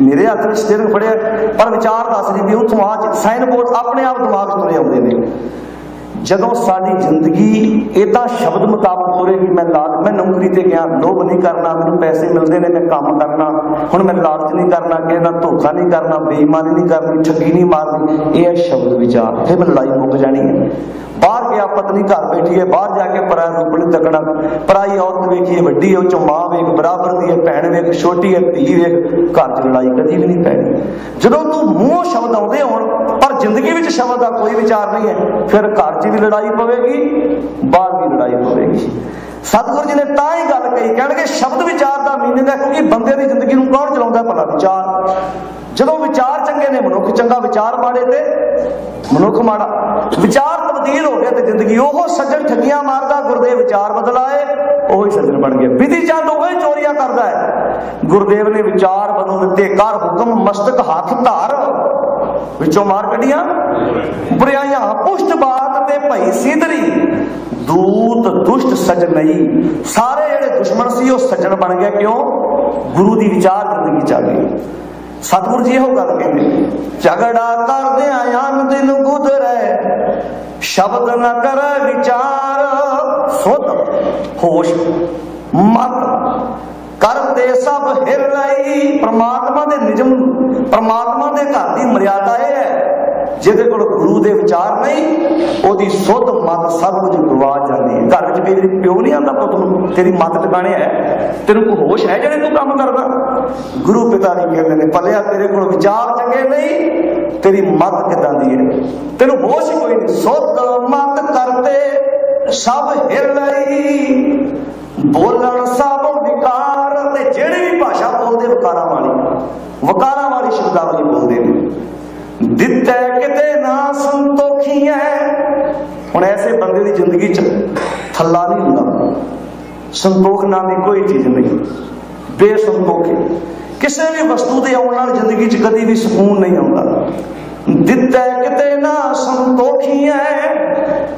ਮੇਰੇ ਹੱਥ ਵਿੱਚ ਸਟੀਅਰਿੰਗ ਫੜਿਆ, ਪਰ ਵਿਚਾਰ ਦੱਸ ਰਹੀ ਵੀ ਉੱਥੋਂ ਆ ਸਾਈਨ ਬੋਰਡ ਆਪਣੇ ਆਪ ਦਿਮਾਗ 'ਚ ਤੁਰੇ ਆਉਂਦੇ ਨੇ। ਜਦੋਂ ਸਾਡੀ ਜ਼ਿੰਦਗੀ ਇਦਾਂ ਸ਼ਬਦ ਮੁਤਾਬਕ ਤੁਰੇਗੀ ਮੈਂ ਲਾਲ ਮੈਂ ਨੌਕਰੀ ਤੇ ਗਿਆ, ਲੋਭ ਨਹੀਂ ਕਰਨਾ, ਮੈਨੂੰ ਪੈਸੇ ਮਿਲਦੇ ਨੇ, ਮੈਂ ਕੰਮ ਕਰਨਾ, ਹੁਣ ਮੈਂ ਲਾਲਚ ਨਹੀਂ ਕਰਨਾ, ਕਿਸੇ ਦਾ ਧੋਖਾ ਨਹੀਂ ਕਰਨਾ, ਬੇਈਮਾਨੀ ਨਹੀਂ ਕਰਨੀ, ਠੱਗੀ ਨਹੀਂ ਮਾਰਨੀ, ਇਹ ਹੈ ਸ਼ਬਦ ਵਿਚਾਰ। ਫਿਰ ਮੈਂ ਲੜਾਈ ਮੁੱਕ ਜਾਣੀ ਹੈ। ਬਾਹਰ ਗਿਆ, ਪਤਨੀ ਘਰ ਬੈਠੀ ਬਾਹਰ ਜਾ ਕੇ ਪਰਾਇਆ ਰੂਪ ਨਹੀਂ ਪਰਾਈ ਔਰਤ ਵੇਖੀਏ ਵੱਡੀ ਹੈ ਚੋਂ ਮਾਂ ਵੇਖ, ਬਰਾਬਰ ਦੀ ਹੈ, ਭੈਣ ਵੇਖ, ਛੋਟੀ ਹੈ, ਧੀ ਵੇਖ, ਘਰ 'ਚ ਲੜਾਈ ਕਦੀ ਵੀ ਨਹੀਂ ਪੈਣੀ। ਜਦੋਂ ਤੂੰ ਮੂੰਹੋਂ ਸ਼ਬਦ ਆਉਂਦੇ ਹੋਣ, ਪਰ ਜ਼ਿੰਦਗੀ ਵਿੱਚ ਸ਼ਬਦ ਦਾ ਕੋਈ ਵਿਚਾਰ ਨਹੀਂ ਹੈ, ਫਿਰ ਘਰ 'ਚ ਵੀ ਲੜਾਈ ਪਵੇਗੀ, ਬਾਹਰ ਵੀ ਲੜਾਈ ਪਵੇਗੀ। ਸਤਿਗੁਰੂ ਜੀ ਨੇ ਤਾਂ ਹੀ ਗੱਲ ਕਹੀ, ਕਹਿਣਗੇ ਸ਼ਬਦ ਵਿਚਾਰ ਦਾ ਮੀਨਿੰਗ ਹੈ, ਕਿਉਂਕਿ ਬੰਦੇ ਦੀ ਜ਼ਿੰਦਗੀ ਨੂੰ ਕੌਣ ਚਲਾਉਂਦਾ ਭਲਾ ਵਿਚਾਰ? ਜਦੋਂ ਵਿਚਾਰ ਚੰਗੇ ਨੇ, ਮਨੁੱਖ ਚੰਗਾ ਵਿਚਾਰ ਮਾੜੇ ਤੇ ਮਨੁੱਖ ਮਾੜਾ। ਵਿਚਾਰ ਤਬਦੀਲ ਹੋ ਗਿਆ ਤੇ ਜ਼ਿੰਦਗੀ ਉਹ ਸੱਜਣ ਠੱਗੀਆਂ ਮਾਰਦਾ, ਗੁਰਦੇਵ ਵਿਚਾਰ ਬਦਲਾਏ, ਉਹ ਹੀ ਸੱਜਣ ਬਣ ਗਿਆ। ਵਿਧੀ ਚੰਦ ਉਹ ਹੀ ਚੋਰੀਆਂ ਕਰਦਾ ਹੈ। ਗੁਰਦੇਵ ਨੇ ਵਿਚਾਰ ਬਦਲ ਦਿੱਤੇ। ਕਰ ਹੁਕਮ, ਮਸਤਕ, ਹੱਥ, ਧਾਰ। ਵਿੱਚੋਂ ਮਾਰ ਕੱਢੀਆਂ। ਬੁਰਾਈਆਂ ਪੁਸ਼ਟ ਬਾਤ ਤੇ ਭਈ ਸਿਧਰੀ। ਦੂਤ, ਦੁਸ਼ਟ ਸਜਣਈ ਸਾਰੇ ਜਿਹੜੇ ਦੁਸ਼ਮਣ ਸੀ, ਉਹ ਸੱਜਣ ਬਣ ਗਏ। ਕਿਉਂ? ਗੁਰੂ ਦੀ ਵਿਚਾਰ ਜ਼ਿੰਦਗੀ ਚ ਆ ਗਈ। ਸਤਿਗੁਰੂ ਜੀ ਇਹੋ ਗੱਲ ਕਹਿੰਦੇ, ਝਗੜਾ ਕਰਦੇ ਆਨ ਦਿਨ ਗੁਜ਼ਰੇ, ਸ਼ਬਦ ਨ ਕਰ ਵਿਚਾਰ, ਸੁਧ ਹੋਸ਼ ਮਤ, ਕਰਤੇ ਸਭ ਹਿਰ ਲਈ ਪ੍ਰਮਾਤਮਾ ਦੇ ਨਿਯਮ, ਪ੍ਰਮਾਤਮਾ ਦੇ ਘਰ ਦੀ ਮਰਿਆਦਾ ਇਹ ਹੈ, ਜਿਹਦੇ ਕੋਲ ਗੁਰੂ ਦੇ ਵਿਚਾਰ ਨਹੀਂ ਉਹਦੀ ਸੁੱਧ ਮਤ ਸਭ ਕੁਝ ਗਵਾ ਜਾਂਦੀ ਹੈ। ਘਰ ਵਿੱਚ ਕਈ ਪਿਓ ਨਹੀਂ ਆਂਦਾ ਪੁੱਤ ਨੂੰ, ਤੇਰੀ ਮਤ ਟਿਕਾਣੇ ਹੈ। ਤੈਨੂੰ ਕੋਈ ਹੋਸ਼ ਹੈ ਜਿਹੜੇ ਤੂੰ ਕੰਮ ਕਰਦਾ? ਗੁਰੂ ਪਿਤਾ ਨਹੀਂ ਕਹਿੰਦੇ ਨੇ, ਭਲਿਆ ਤੇਰੇ ਕੋਲ ਵਿਚਾਰ ਚੰਗੇ ਨਹੀਂ, ਤੇਰੀ ਮਤ ਕਿਦਾਂ ਦੀ ਹੈ? ਤੈਨੂੰ ਹੋਸ਼ ਕੋਈ ਨਹੀਂ। ਸੁੱਧ ਮਤ ਕਰਤੇ ਸਭ ਹਿਰ ਲਈ ਬੋਲਣ ਸਭ ਵਿਕਾਰ, ਤੇ ਜਿਹੜੀ ਵੀ ਭਾਸ਼ਾ ਬੋਲਦੇ ਵਕਾਰਾਂ ਵਾਲੀ ਵਕਾਰਾਂ ਵਾਲੀ ਸ਼ਬਦਾਵਲੀ ਬੋਲਦੇ ਨੇ। ਦਿੱਤੇ ਕਿਤੇ ਨਾ ਸੰਤੋਖੀਐ ਹੁਣ ਐਸੇ ਬੰਦੇ ਦੀ ਜ਼ਿੰਦਗੀ 'ਚ ਥੱਲਾ ਨਹੀਂ ਹੁੰਦਾ। ਸੰਤੋਖ ਨਾਮੀ ਕੋਈ ਚੀਜ਼ ਨਹੀਂ। ਬੇਸੰਤੋਖ ਹੈ। ਕਿਸੇ ਵੀ ਵਸਤੂ ਦੇ ਆਉਣ ਨਾਲ ਜ਼ਿੰਦਗੀ 'ਚ ਕਦੀ ਵੀ ਸਕੂਨ ਨਹੀਂ ਆਉਂਦਾ। ਦਿੱਤੇ ਕਿਤੇ ਨਾ ਸੰਤੋਖੀਐ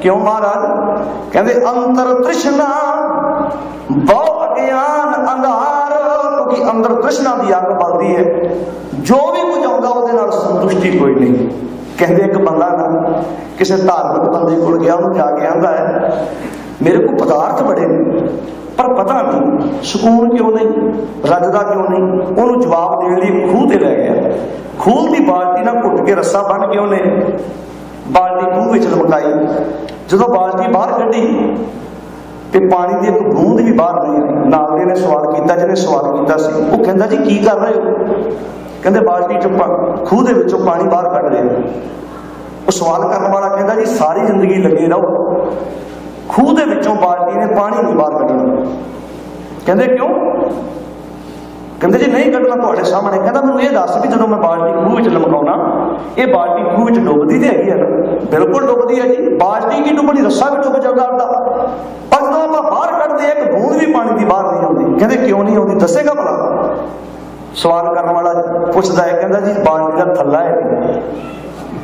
ਕਿਉਂ ਮਹਾਰਾਜ? ਕਹਿੰਦੇ ਅੰਤਰ ਤ੍ਰਿਸ਼ਨਾ, ਬਹੁ ਅਗਿਆਨ ਅੰਧਾਰ, ਕਿਉਂਕਿ ਅੰਦਰ ਤ੍ਰਿਸ਼ਨਾ ਦੀ ਅੱਗ ਬਲਦੀ ਹੈ। ਜੋ ਵੀ ਕੁਝ ਆਉਂਦਾ ਉਹਦੇ ਨਾਲ ਸੰਤੁਸ਼ਟੀ ਕੋਈ ਨਹੀਂ। ਕਹਿੰਦੇ ਇੱਕ ਬੰਦਾ ਨਾ, ਕਿਸੇ ਧਾਰਮਿਕ ਬੰਦੇ ਕੋਲ ਗਿਆ, ਉਹਨੂੰ ਜਾ ਕੇ ਆਂਦਾ ਹੈ, ਮੇਰੇ ਕੋਲ ਪਦਾਰਥ ਬੜੇ ਨੇ, ਪਰ ਪਤਾ ਨਹੀਂ, ਸਕੂਨ ਕਿਉਂ ਨਹੀਂ, ਰੱਜਦਾ ਕਿਉਂ ਨਹੀਂ? ਉਹਨੂੰ ਜਵਾਬ ਦੇਣ ਲਈ ਖੂਹ ਤੇ ਲੈ ਗਿਆ। ਖੂਹ ਦੀ ਬਾਲਟੀ ਨਾਲ ਘੁੱਟ ਕੇ ਰੱਸਾ ਬੰਨ ਕੇ ਉਹਨੇ ਬਾਲਟੀ ਖੂਹ ਵਿੱਚ ਲਮਕਾਈ। ਜਦੋਂ ਬਾਲਟੀ ਬਾਹਰ ਕੱਢੀ, ਤੇ ਪਾਣੀ ਦੀ ਇੱਕ ਬੂੰਦ ਵੀ ਬਾਹਰ ਨਹੀਂ ਆਈ ਨਾਗਰੇ ਨੇ ਸਵਾਲ ਕੀਤਾ, ਜਿਹਨੇ ਸਵਾਲ ਕੀਤਾ ਸੀ, ਉਹ ਕਹਿੰਦਾ, ਜੀ, ਕੀ ਕਰ ਰਹੇ ਹੋ? ਕਹਿੰਦੇ ਬਾਲਟੀ ਚ ਖੂਹ ਦੇ ਵਿੱਚੋਂ ਪਾਣੀ ਬਾਹਰ ਕੱਢ ਰਹੇ ਉਹ ਸਵਾਲ ਕਰਨ ਵਾਲਾ ਕਹਿੰਦਾ ਜੀ, ਸਾਰੀ ਜ਼ਿੰਦਗੀ ਲੱਗੇ ਰਹੋ। ਖੂਹ ਦੇ ਵਿੱਚੋਂ ਬਾਲਟੀ ਨੇ ਪਾਣੀ ਨਹੀਂ ਬਾਹਰ ਕੱਢਣਾ। ਕਹਿੰਦੇ ਕਿਉਂ? ਕਹਿੰਦੇ ਜੀ, ਨਹੀਂ ਕੱਢਣਾ ਤੁਹਾਡੇ ਸਾਹਮਣੇ। ਕਹਿੰਦਾ ਮੈਨੂੰ ਇਹ ਦੱਸ ਵੀ ਜਦੋਂ ਮੈਂ ਬਾਲਟੀ ਖੂਹ ਵਿੱਚ ਲਮਕਾਉਣਾ, ਇਹ ਬਾਲਟੀ ਖੂਹ ਵਿੱਚ ਡੁੱਬਦੀ ਤੇ ਹੈਗੀ ਹੈ ਨਾ। ਬਿਲਕੁਲ ਡੁੱਬਦੀ ਹੈ ਜੀ। ਬਾਲਟੀ ਕੀ ਡੁੱਬਣੀ? ਰੱਸਾ ਵੀ ਡੁੱਬ ਜਾਊਗਾ ਆਪਦਾ। ਪਰ ਜਦੋਂ ਆਪਾਂ ਬਾਹਰ ਕੱਢਦੇ ਇੱਕ ਬੂੰਦ ਵੀ ਪਾਣੀ ਦੀ ਬਾਹਰ ਨਹੀਂ ਆਉਂਦੀ। ਕਹਿੰਦੇ ਕਿਉਂ ਨਹੀਂ ਆਉਂਦੀ? ਦੱਸੇਗਾ ਭਲਾ। ਸਵਾਲ ਕਰਨ ਵਾਲਾ ਪੁੱਛਦਾ ਹੈ, ਕਹਿੰਦਾ ਜੀ ਬਾਲਟੀ ਦਾ ਥੱਲਾ ਹੈ।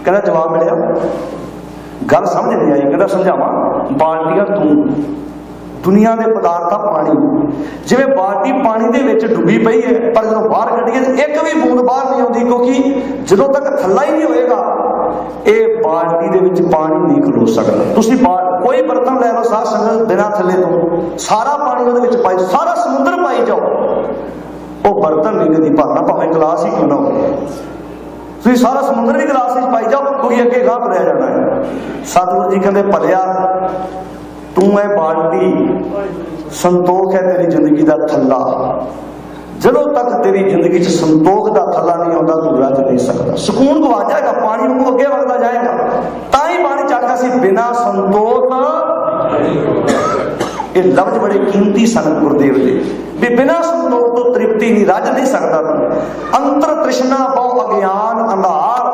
ਕਹਿੰਦਾ ਜਵਾਬ ਮਿਲਿਆ, ਗੱਲ ਸਮਝ ਨਹੀਂ ਆਈ। ਕਹਿੰਦਾ, ਸਮਝਾਵਾਂ, ਬਾਲਟੀਆਂ ਤੂੰ। ਦੁਨੀਆ ਦੇ ਪਦਾਰਥ ਆ ਪਾਣੀ। ਜਿਵੇਂ ਬਾਲਟੀ ਪਾਣੀ ਦੇ ਵਿੱਚ ਡੁੱਬੀ ਪਈ ਹੈ, ਪਰ ਜਦੋਂ ਬਾਹਰ ਕੱਢੀਏ, ਇੱਕ ਵੀ ਬੂੰਦ ਬਾਹਰ ਨਹੀਂ ਆਉਂਦੀ, ਕਿਉਂਕਿ ਜਦੋਂ ਤੱਕ ਥੱਲਾ ਹੀ ਨਹੀਂ ਹੋਏਗਾ, ਇਹ ਬਾਲਟੀ ਦੇ ਵਿੱਚ ਪਾਣੀ ਨਹੀਂ ਖਲੋ ਸਕਦਾ। ਤੁਸੀਂ ਬਾ- ਕੋਈ ਬਰਤਨ ਲੈ ਲਓ ਸਾਧ ਸੰਗਤ ਬਿਨਾਂ ਥੱਲੇ ਤੋਂ। ਸਾਰਾ ਪਾਣੀ ਉਹਦੇ ਵਿੱਚ ਪਾਈ, ਸਾਰਾ ਸਮੁੰਦਰ ਪਾਈ ਜਾਓ। ਉਹ ਬਰਤਨ ਨਹੀਂ ਕਦੀ ਭਰਨਾ ਭਾਵੇਂ ਗਲਾਸ ਹੀ ਕਿਉਂ ਨਾ ਹੋਵੇ। ਤੁਸੀਂ ਸਾਰਾ ਸਮੁੰਦਰ ਵੀ ਗਲਾਸ ਵਿੱਚ ਪਾਈ ਜਾਓ ਕਿਉਂਕਿ ਅੱਗੇ ਗਾਹ ਤੁਰਿਆ ਜਾਣਾ ਹੈ। ਸਤਿਗੁਰੂ ਜੀ ਕਹਿੰਦੇ, ਭਲਿਆ, ਤੂੰ ਹੈ ਬਾਲਟੀ, ਸੰਤੋਖ ਹੈ ਤੇਰੀ ਜ਼ਿੰਦਗੀ ਦਾ ਥੱਲਾ। ਜਦੋਂ ਤੱਕ ਤੇਰੀ ਜ਼ਿੰਦਗੀ 'ਚ ਸੰਤੋਖ ਦਾ ਥੱਲਾ ਨਹੀਂ ਆਉਂਦਾ, ਤੂੰ ਰੱਜ ਨਹੀਂ ਸਕਦਾ। ਸਕੂਨ ਗਵਾ ਜਾਏਗਾ, ਪਾਣੀ ਨੂੰ ਅੱਗੇ ਵਗਦਾ ਜਾਏਗਾ। ਤਾਂ ਹੀ ਪਾਣੀ ਚੱਕਦਾ ਸੀ, ਬਿਨਾ ਸੰਤੋਖ ਇਹ ਲਫ਼ਜ਼ ਬੜੇ ਕੀਮਤੀ ਸਨ ਗੁਰਦੇਵ ਦੇ। ਵੀ ਬਿਨਾਂ ਸੰਤੋਖ ਤੋਂ ਤ੍ਰਿਪਤੀ ਨਹੀਂ, ਰੱਜ ਨਹੀਂ ਸਕਦਾ ਤੂੰ। ਅੰਤਰ ਤ੍ਰਿਸ਼ਨਾ ਬਹੁ ਅਗਿਆਨ, ਅੰਧਾਰ।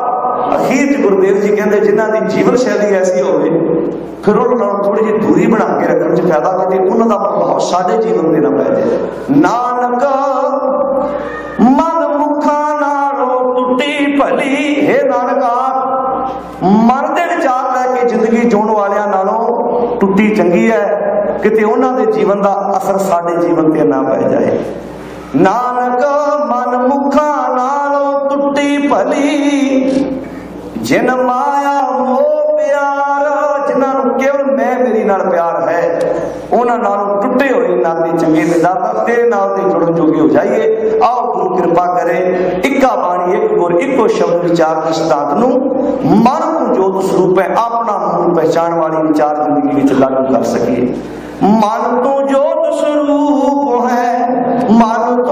ਅਖੀਰ 'ਚ ਗੁਰਦੇਵ ਜੀ ਕਹਿੰਦੇ, ਜਿਨ੍ਹਾਂ ਦੀ ਜੀਵਨ ਸ਼ੈਲੀ ਐਸੀ ਹੋਵੇ, ਫਿਰ ਉਹਨਾਂ ਨਾਲ ਥੋੜੀ ਜਿਹੀ ਦੂਰੀ ਬਣਾ ਕੇ ਰੱਖਣ 'ਚ ਫਾਇਦਾ ਕਿਤੇ ਉਹਨਾਂ ਦਾ ਪ੍ਰਭਾਵ ਸਾਡੇ ਜੀਵਨ ਤੇ ਨਾ ਪੈ ਜਾਏ। ਨਾਨਕ ਮਨ ਮੁਖਾਂ ਨਾਲੋਂ ਟੁੱਟੀ ਭਲੀ, ਹੈ ਨਾਨਕਾ, ਮਨ ਦੇ ਵਿਚਾਰ ਲੈ ਕੇ ਜ਼ਿੰਦਗੀ ਜਿਉਣ ਵਾਲਿਆਂ ਨਾਲੋਂ ਟੁੱਟੀ ਚੰਗੀ ਹੈ। ਕਿਤੇ ਉਹਨਾਂ ਦੇ ਜੀਵਨ ਦਾ ਅਸਰ ਸਾਡੇ ਜੀਵਨ ਤੇ ਨਾ ਪੈ ਜਾਏ। ਨਾਨਕ ਮਨ ਮੁਖਾਂ ਨਾਲੋਂ ਟੁੱਟੀ ਭਲੀ, ਜਿਨ ਮਾਇਆ ਮੋਹ ਪਿਆਰ, ਜਿਨ੍ਹਾਂ ਨੂੰ ਕੇਵਲ ਮੈਂ ਮੇਰੀ ਨਾਲ ਪਿਆਰ ਹੈ, ਉਹਨਾਂ ਨਾਲੋਂ ਟੁੱਟੇ ਹੋਏ ਨਾਤੇ ਚੰਗੇ ਨੇ ਤੇਰੇ ਨਾਲ ਤੇ ਜੁੜਨ ਜੋਗੇ ਹੋ ਜਾਈਏ। ਆਓ ਗੁਰੂ ਕਿਰਪਾ ਕਰੇ, ਇੱਕਾ ਬਾਣੀ, ਇੱਕ ਗੁਰ, ਇੱਕੋ ਸ਼ਬਦ ਵਿਚਾਰ ਦੇ ਨੂੰ ਮਨ ਨੂੰ ਜੋਤ ਸਰੂਪ ਹੈ, ਆਪਣਾ ਮੂਲ ਪਹਿਚਾਣ ਵਾਲੀ ਵਿਚਾਰ ਜ਼ਿੰਦਗੀ ਵਿੱਚ ਲਾਗੂ ਕਰ ਸਕੀਏ। ਮਨ ਤੂੰ ਜੋਤ ਸਰੂਪ ਹੈ ਮਨ